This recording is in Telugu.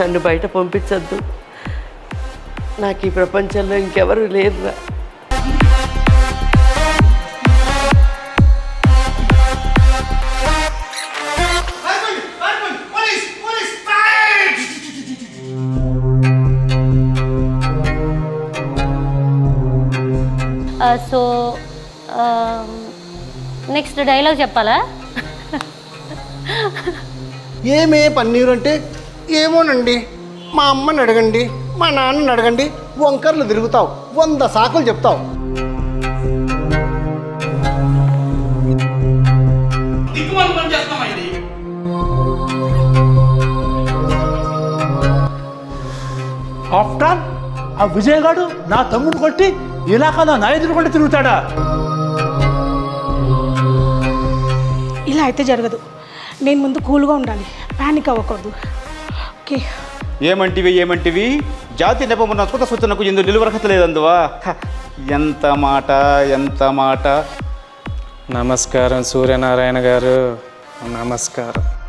నన్ను బయట పంపించద్దు. నాకు ఈ ప్రపంచంలో ఇంకెవరు లేరురా. సో నెక్స్ట్ డైలాగ్ చెప్పాలా? ఏమే పన్నీరు అంటే ఏమోనండి? మా అమ్మని అడగండి మా నాన్నని అడగండి వంకర్లు తిరుగుతావు వంద సాకులు చెప్తావు. ఆఫ్టర్ ఆ విజయగాడు నా తమ్ముడు కొట్టి ఇలాగా నా ఎదురుకుండా తిరుగుతాడా? ఇలా అయితే జరగదు. నేను ముందు కూల్గా ఉండాలి. ప్యానిక్ అవ్వకూడదు. ఏమంటివి ఏమంటివి? జాతి నెపమున్న సుత సూచనకు ఎందు నిలువరకత లేదందువా? ఎంత మాట ఎంత మాట. నమస్కారం సూర్యనారాయణ గారు. నమస్కారం.